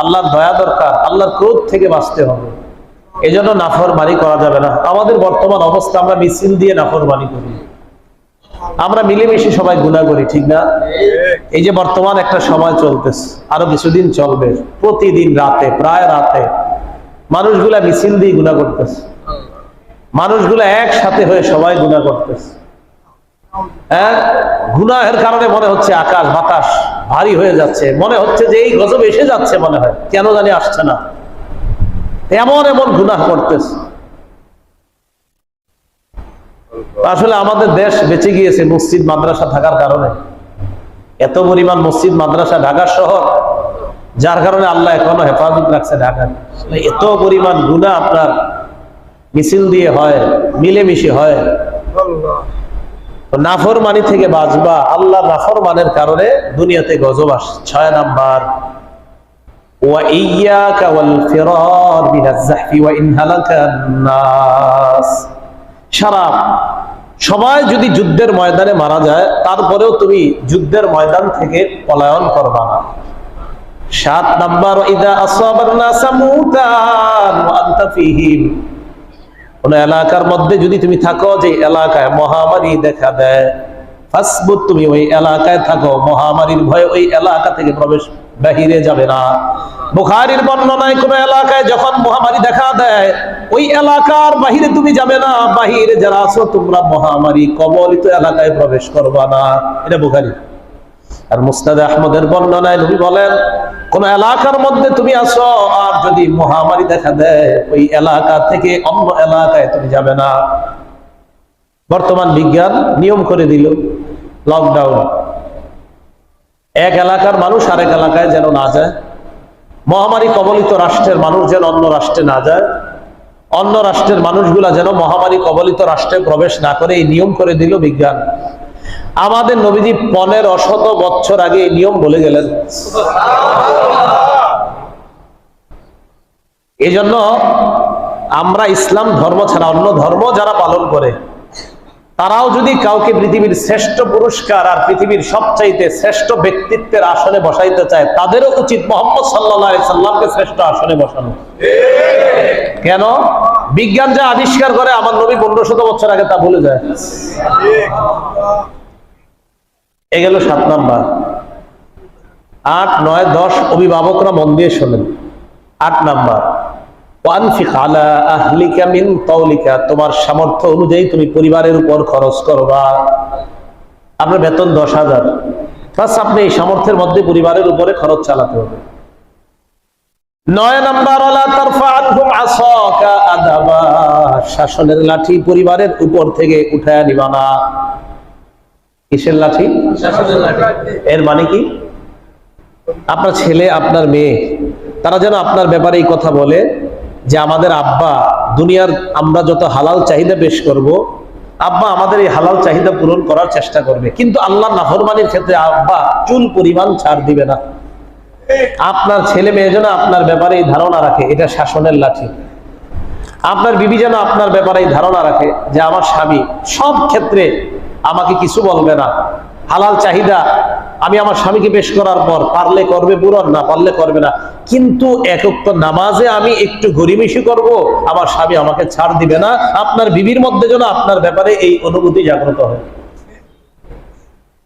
আল্লাহর দয়া দরকার, আল্লাহর ক্রোধ থেকে বাঁচতে হবে। এই জন্য নাফরমানি করা যাবে না। আমাদের বর্তমান অবস্থা, আমরা মিছিল দিয়ে নাফরমানি করি। আমরা মিলেমিশে সবাই গুণা করি, ঠিক না? এই যে বর্তমান একটা সময় চলতেছে, আরও কিছুদিন চলবে। প্রতিদিন রাতে, প্রায় রাতে, মানুষগুলা মিছিল দিয়ে গুণা করতেছে। মানুষগুলা একসাথে হয়ে সবাই গুণা করতেছে। হ্যাঁ? গুনাহের কারণে মনে হচ্ছে আকাশ, বাতাস ভারী হয়ে যাচ্ছে। মনে হচ্ছে যে এই গজব এসে যাচ্ছে মনে হয়। কেন জানি আসছে না। এমন এমন গুনাহ করতেছে। আসলে আমাদের দেশ বেঁচে গিয়েছে মসজিদ, মাদ্রাসা থাকার কারণে। এত পরিমাণ মসজিদ, মাদ্রাসা, ঢাকা শহর, যার কারণে আল্লাহ এখনও হেফাজত রাখছে ঢাকায় এত পরিমাণ গুণা আপনার মিছিল দিয়ে হয়, মিলেমিশে হয়। নাফরমানি থেকে বাঁচবা আল্লাহ নাফরমানের কারণে দুনিয়াতে গজব আস ছয় নাম্বার। সবাই যদি যুদ্ধের ময়দানে মারা যায়, তারপরেও তুমি যুদ্ধের ময়দান থেকে পলায়ন করবা সাত নাম্বার কোন এলাকার মধ্যে যদি তুমি থাকো যে এলাকায় মহামারী দেখা দেয় তুমি ওই এলাকায় থাকো, মহামারীর ভয়ে ওই এলাকা থেকে প্রবেশ বাহিরে যাবে না। বুখারীর বর্ণনায় কোন এলাকায় যখন মহামারী দেখা দেয়, ওই এলাকার বাহিরে তুমি যাবে না, বাহিরে যারা আছো তোমরা মহামারী কবলিত এলাকায় প্রবেশ করবা না। এটা বুখারী। আর মুস্তাদ আহমদের বর্ণনায় নবী বলেন, কোন এলাকার মধ্যে তুমি আসো যদি মহামারী দেখা দেয়, ওই এলাকা থেকে অন্য এলাকায় তুমি যাবে না। বর্তমান বিজ্ঞান নিয়ম করে দিল লকডাউন এক এলাকার মানুষ আরেক এলাকায় যেন না যায়। মহামারী কবলিত রাষ্ট্রের মানুষ যেন অন্য রাষ্ট্রে না যায়। অন্য রাষ্ট্রের মানুষগুলা যেন মহামারী কবলিত রাষ্ট্রে প্রবেশ না করে, এই নিয়ম করে দিল বিজ্ঞান। আমাদের নবীজি পনেরো শত বছর আগে এই নিয়ম বলে গেলেন। এই জন্য আমরা ইসলাম ধর্ম ছাড়া অন্য ধর্ম যারা পালন করে, তারাও যদি কাউকে পৃথিবীর শ্রেষ্ঠ পুরস্কার আর পৃথিবীর সবচাইতে শ্রেষ্ঠ ব্যক্তিত্বের আসনে বসাইতে চায়, তাদেরও উচিত মোহাম্মদ সাল্লাহ সাল্লামকে শ্রেষ্ঠ আসনে বসানো। কেন? বিজ্ঞান যা আবিষ্কার করে, আমার নবী পনেরো শত বছর আগে তা ভুলে যায়। এ গেল সাত নাম্বার। আট, নয়, দশ অভিভাবকরা মন দিয়ে শোনেন। আট নাম্বার। তোমার সামর্থ্য অনুযায়ী তুমি পরিবারের উপর খরচ করবা আপনার বেতন দশ হাজার। প্লাস আপনি এই সামর্থ্যের মধ্যে পরিবারের উপরে খরচ চালাতে হবে। নয় নাম্বার শাসনের লাঠি পরিবারের উপর থেকে উঠায় নিবা না। কিসের লাঠি। এর মানে কি? আপনার ছেলে আপনার মেয়ে তারা যেন আপনার ব্যাপারে এই কথা বলে যে আমাদের আব্বা, দুনিয়ার আমরা যত হালাল চাহিদা পেশ করব, আব্বা আমাদের এই হালাল চাহিদা পূরণ করার চেষ্টা করবে। কিন্তু আল্লাহ নাফরমানির ক্ষেত্রে আব্বা চুল পরিমাণ ছাড় দিবে না। আপনার ছেলে মেয়ে যেন আপনার ব্যাপারে এই ধারণা রাখে, এটা শাসনের লাঠি। আপনার বিবি যেন আপনার ব্যাপারে এই ধারণা রাখে যে আমার স্বামী সব ক্ষেত্রে আমাকে কিছু বলবে না। হালাল চাহিদা আমি আমার স্বামীকে পেশ করার পর পারলে করবে পূরণ, না পারলে করবে না। কিন্তু একক নামাজে আমি একটু গরিমিশি করব, আমার স্বামী আমাকে ছাড় দিবে না। আপনার বিবির মধ্যে যেন আপনার ব্যাপারে এই অনুভূতি জাগ্রত হয়।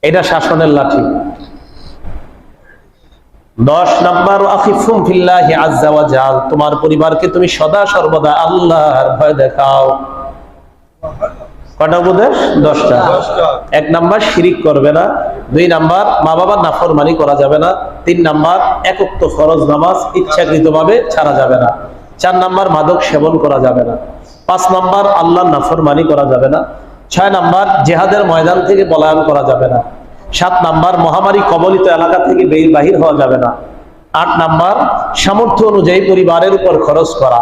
এটা শাসনের লাঠি। দশ নাম্বার তোমার পরিবারকে তুমি সদা সর্বদা আল্লাহর ভয় দেখাও। কটা উপদেশ? দশটা। এক নাম্বার শিরিক করবে না। দুই নাম্বার মা বাবার নাফরমানি করা যাবে না। তিন নাম্বার একত্র ফরজ নামাজ ইচ্ছাকৃতভাবে ছাড়া যাবে না। চার নাম্বার মাদক সেবন করা যাবে না। পাঁচ নাম্বার আল্লাহর নাফরমানি করা যাবে না। ছয় নাম্বার জেহাদের ময়দান থেকে পলায়ন করা যাবে না। সাত নাম্বার মহামারী কবলিত এলাকা থেকে বের বাহির হওয়া যাবে না। আট নাম্বার সামর্থ্য অনুযায়ী পরিবারের উপর খরচ করা।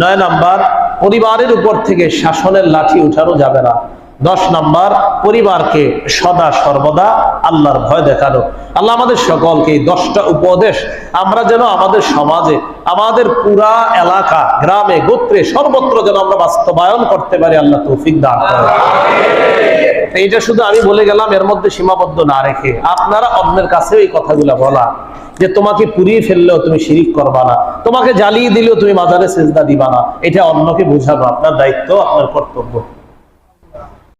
নয় নাম্বার পরিবারের উপর থেকে শাসনের লাঠি উঠানো যাবে না। দশ নম্বর, পরিবারকে সদা সর্বদা আল্লাহর ভয় দেখানো। আল্লাহ আমাদের সকলকে এই দশটা উপদেশ, আমরা যেন আমাদের সমাজে, আমাদের পুরা এলাকা, গ্রামে, গোত্রে সর্বত্র যেন আমরা বাস্তবায়ন করতে পারি, আল্লাহ তৌফিক দান এইটা শুধু আমি বলে গেলাম, এর মধ্যে সীমাবদ্ধ না রেখে আপনারা অন্যের কাছে এই কথাগুলো বলা। যে তোমাকে পুড়িয়ে ফেললেও তুমি শিরিক করবা না, তোমাকে জ্বালিয়ে দিলেও তুমি মাজারে সেজদা দিবা না, এটা অন্যকে বুঝাবো আপনার দায়িত্ব, আপনার কর্তব্য।